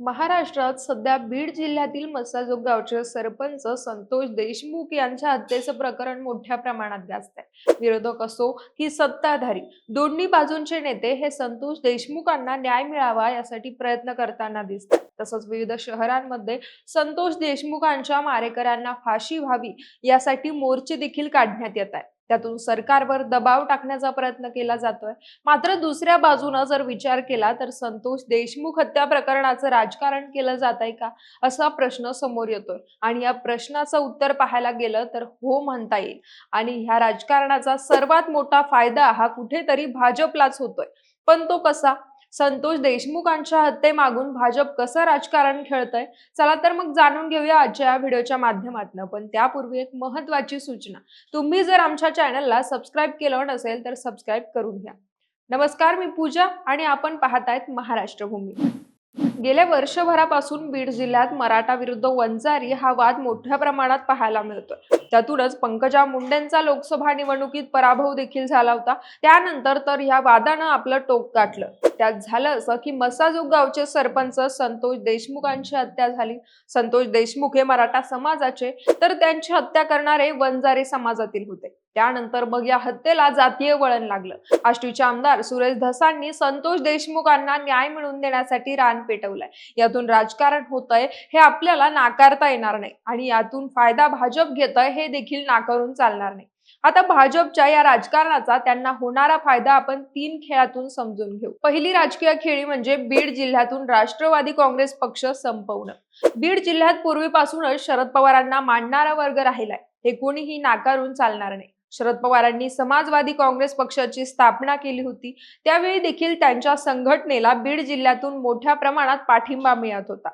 महाराष्ट्रात सध्या बीड जिल्ह्यातील मस्साजोग गावचे सरपंच संतोष देशमुख यांच्या हत्येचं प्रकरण मोठ्या प्रमाणात गाजतंय. विरोधक असो की सत्ताधारी दोन्ही बाजूंचे नेते हे संतोष देशमुखांना न्याय मिळावा यासाठी प्रयत्न करताना दिसतात. तसंच विविध शहरांमध्ये संतोष देशमुखांच्या मारेकऱ्यांना फाशी व्हावी यासाठी मोर्चे देखील काढण्यात येत आहेत. त्यातून सरकारवर दबाव टाकण्याचा प्रयत्न केला जातोय. मात्र दुसऱ्या बाजूनं जर विचार केला तर संतोष देशमुख हत्या प्रकरणाचं राजकारण केलं जात आहे का? असा प्रश्न समोर येतोय. आणि या प्रश्नाचं उत्तर पाहायला गेलं तर हो म्हणता येईल. आणि ह्या राजकारणाचा सर्वात मोठा फायदा हा कुठेतरी भाजपलाच होतोय. पण तो कसा? संतोष देशमुखांच्या हत्येमागून भाजप कसं राजकारण खेळतंय? चला तर मग जाणून घेऊया आजच्या या व्हिडिओच्या माध्यमातून. पण त्यापूर्वी एक महत्वाची सूचना. तुम्ही जर आमच्या चॅनलला सबस्क्राईब केलं नसेल तर सबस्क्राईब करून घ्या. नमस्कार मी पूजा आणि आपण पाहतायत महाराष्ट्र भूमी गेल्या वर्षभरापासून बीड जिल्ह्यात मराठा विरुद्ध वंजारी हा वाद मोठ्या प्रमाणात पाहायला मिळतोय. त्यातूनच पंकजा मुंडेंचा लोकसभा निवडणुकीत पराभव देखील झाला होता. त्यानंतर तर या वादानं आपलं टोक गाठलं. त्यात झालं असं की मसाजोग गावचे सरपंच संतोष देशमुखांची हत्या झाली. संतोष देशमुख हे मराठा समाजाचे तर त्यांची हत्या करणारे वंजारी समाजातील होते. त्यानंतर मग या हत्येला जातीय वळण लागलं. आष्टीचे आमदार सुरेश धसांनी संतोष देशमुखांना न्याय मिळवून देण्यासाठी रान पेटवलंय. यातून राजकारण होतंय हे आपल्याला नाकारता येणार नाही आणि यातून फायदा भाजप घेत हे देखील नाकारून चालणार नाही. आता भाजपच्या या राजकारणाचा त्यांना होणारा फायदा आपण तीन खेळातून समजून घेऊ. पहिली राजकीय खेळी म्हणजे बीड जिल्ह्यातून राष्ट्रवादी काँग्रेस पक्ष संपवणं. बीड जिल्ह्यात पूर्वीपासूनच शरद पवारांना मांडणारा वर्ग राहिलाय. हे कोणीही नाकारून चालणार नाही. शरद पवारांनी समाजवादी काँग्रेस पक्षाची स्थापना केली होती. त्यावेळी देखील त्यांच्या संघटनेला बीड जिल्ह्यातून मोठ्या प्रमाणात पाठिंबा मिळत होता.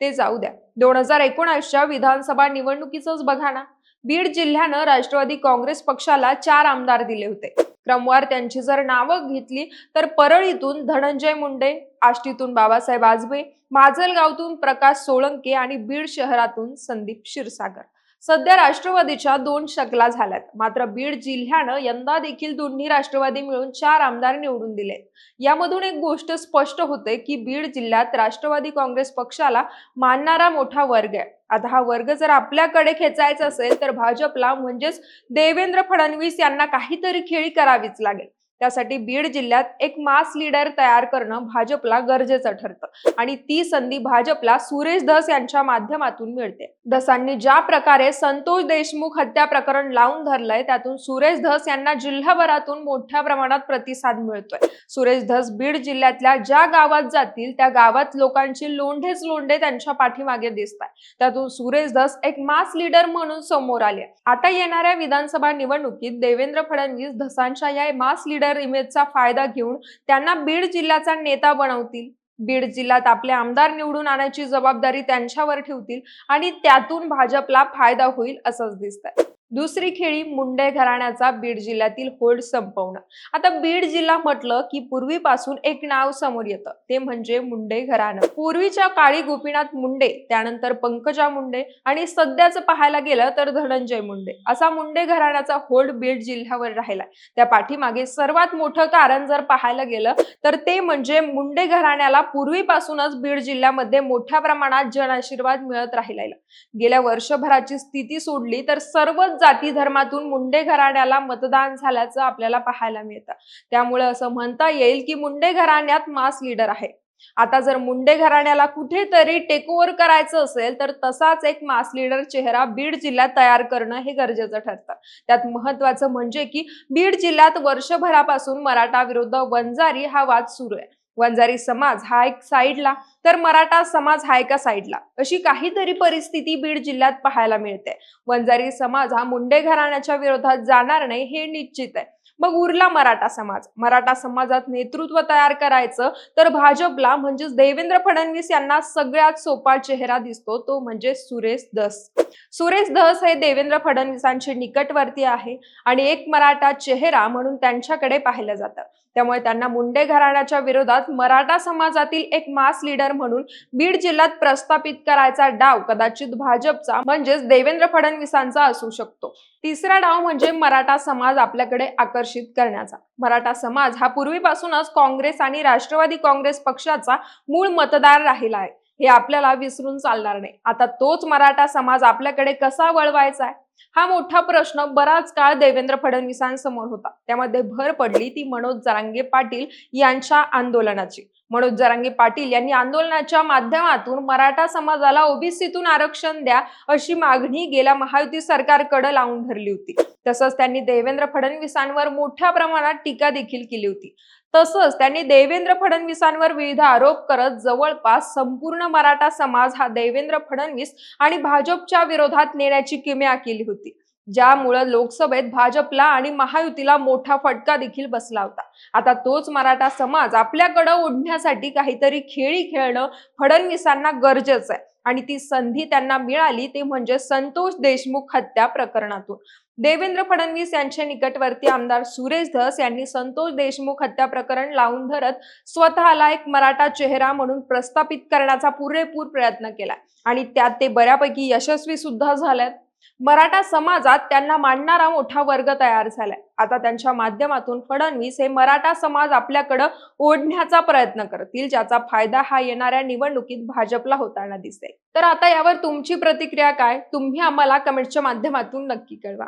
ते जाऊ द्या. दोन हजार एकोणासच्या विधानसभा निवडणुकीचंच बघा ना. बीड जिल्ह्यानं राष्ट्रवादी काँग्रेस पक्षाला चार आमदार दिले होते. क्रमवार त्यांची जर नावं घेतली तर परळीतून धनंजय मुंडे आष्टीतून बाबासाहेब आजबे माजलगावतून प्रकाश सोळंके आणि बीड शहरातून संदीप क्षीरसागर. सध्या राष्ट्रवादीच्या दोन शकला झाल्यात. मात्र बीड जिल्ह्यानं यंदा देखील दोन्ही राष्ट्रवादी मिळून चार आमदार निवडून दिले यामधून एक गोष्ट स्पष्ट होते की बीड जिल्ह्यात राष्ट्रवादी काँग्रेस पक्षाला मानणारा मोठा वर्ग आहे. आता हा वर्ग जर आपल्याकडे खेचायचा असेल तर भाजपला म्हणजेच देवेंद्र फडणवीस यांना काहीतरी खेळी करावीच लागेल. त्यासाठी बीड जिल्ह्यात एक मास लीडर तयार करणं भाजपला गरजेचं ठरतं. आणि ती संधी भाजपला सुरेश धस यांच्या माध्यमातून मिळते. धसांनी ज्या प्रकारे संतोष देशमुख हत्या प्रकरण लावून धरलंय त्यातून सुरेश धस यांना जिल्हाभरातून मोठ्या प्रमाणात प्रतिसाद मिळतोय. सुरेश धस बीड जिल्ह्यातल्या ज्या गावात जातील त्या गावात लोकांची लोंढेच लोंढे त्यांच्या पाठीमागे दिसत आहे त्यातून सुरेश धस एक मास लीडर म्हणून समोर आले. आता येणाऱ्या विधानसभा निवडणुकीत देवेंद्र फडणवीस धसांच्या या मास लीडर इमेजचा फायदा घेऊन त्यांना बीड जिल्ह्याचा नेता बनवतील. बीड जिल्ह्यात आपले आमदार निवडून आणायची जबाबदारी त्यांच्यावर ठेवतील आणि त्यातून भाजपला फायदा होईल असंच दिसतंय. दुसरी खेळी मुंडे घराण्याचा बीड जिल्ह्यातील होल्ड संपवणं आता बीड जिल्हा म्हटलं की पूर्वीपासून एक नाव समोर येतं. ते म्हणजे मुंडे घराणं. पूर्वीच्या काळी गोपीनाथ मुंडे त्यानंतर पंकजा मुंडे आणि सध्याचं पाहायला गेलं तर धनंजय मुंडे. असा मुंडे घराण्याचा होल्ड बीड जिल्ह्यावर राहिलाय. त्या पाठीमागे सर्वात मोठं कारण जर पाहायला गेलं तर ते म्हणजे मुंडे घराण्याला पूर्वीपासूनच बीड जिल्ह्यामध्ये मोठ्या प्रमाणात जनआशीर्वाद मिळत राहिलेला. गेल्या वर्षभराची स्थिती सोडली तर सर्वच जाती धर्मातून मुंडे घराण्याला मतदान झाल्याचं आपल्याला पाहायला मिळतं. त्यामुळे असं म्हणता येईल की मुंडे घराण्यात मास लीडर आहे. आता जर मुंडे घराण्याला कुठेतरी टेकओव्हर करायचं असेल तर तसाच एक मास लीडर चेहरा बीड जिल्ह्यात तयार करणं हे गरजेचं ठरतं. त्यात महत्वाचं म्हणजे की बीड जिल्ह्यात वर्षभरापासून मराठा विरुद्ध वंजारी हा वाद सुरू आहे. वंजारी समाज हा एक साईडला तर मराठा समाज हा एका साईडला. अशी काहीतरी परिस्थिती बीड जिल्ह्यात पाहायला मिळते. वंजारी समाज हा मुंडे घराण्याच्या विरोधात जाणार नाही हे निश्चित आहे. मग उरला मराठा समाज. मराठा समाजात नेतृत्व तयार करायचं तर भाजपला म्हणजेच देवेंद्र फडणवीस यांना सगळ्यात सोपा चेहरा दिसतो तो म्हणजे सुरेश दस सुरेश दस हे देवेंद्र फडणवीसांचे निकटवर्ती आहे आणि एक मराठा चेहरा म्हणून त्यांच्याकडे पाहिलं जातं. त्यामुळे त्यांना मुंडे घराण्याच्या विरोधात मराठा समाजातील एक मास लीडर म्हणून बीड जिल्ह्यात प्रस्थापित करायचा डाव कदाचित भाजपचा म्हणजेच देवेंद्र फडणवीसांचा असू शकतो. तिसरा डाव म्हणजे मराठा समाज आपल्याकडे आकर्षित करण्याचा. मराठा समाज हा पूर्वीपासूनच काँग्रेस आणि राष्ट्रवादी काँग्रेस पक्षाचा मूळ मतदार राहिला आहे. हे आपल्याला विसरून चालणार नाही. आता तोच मराठा समाज आपल्याकडे कसा वळवायचा आहे? हा मोठा प्रश्न बराच काळ देवेंद्र फडणवीसांसमोर होता. त्यामध्ये भर पडली ती मनोज जरांगे पाटील यांच्या आंदोलनाची. मनोज जरांगे पाटील यांनी आंदोलनाच्या माध्यमातून मराठा समाजाला ओबीसीतून आरक्षण द्या अशी मागणी गेल्या महायुती सरकारकडे लावून धरली होती. तसंच त्यांनी देवेंद्र फडणवीसांवर मोठ्या प्रमाणात टीका देखील केली होती. तसंच त्यांनी देवेंद्र फडणवीसांवर विविध आरोप करत जवळपास संपूर्ण मराठा समाज हा देवेंद्र फडणवीस आणि भाजपच्या विरोधात नेण्याची किमया केली होती. ज्यामुळं लोकसभेत भाजपला आणि महायुतीला मोठा फटका देखील बसला होता. आता तोच मराठा समाज आपल्याकडं ओढण्यासाठी काहीतरी खेळी खेळणं फडणवीसांना गरजेचं आहे. आणि ती संधी त्यांना मिळाली ते म्हणजे संतोष देशमुख हत्या प्रकरणातून. देवेंद्र फडणवीस यांचे निकटवर्ती आमदार सुरेश धस यांनी संतोष देशमुख हत्या प्रकरण लावून धरत स्वतःला एक मराठा चेहरा म्हणून प्रस्थापित करण्याचा पुरेपूर प्रयत्न केला. आणि त्यात ते बऱ्यापैकी यशस्वी सुद्धा झाल्यात. मराठा समाजात त्यांना मांडणारा मोठा वर्ग तयार झालाय. आता त्यांच्या माध्यमातून फडणवीस हे मराठा समाज आपल्याकडं ओढण्याचा प्रयत्न करतील ज्याचा फायदा हा येणाऱ्या निवडणुकीत भाजपला होताना दिसेल. तर आता यावर तुमची प्रतिक्रिया काय? तुम्ही आम्हाला कमेंटच्या माध्यमातून नक्की कळवा.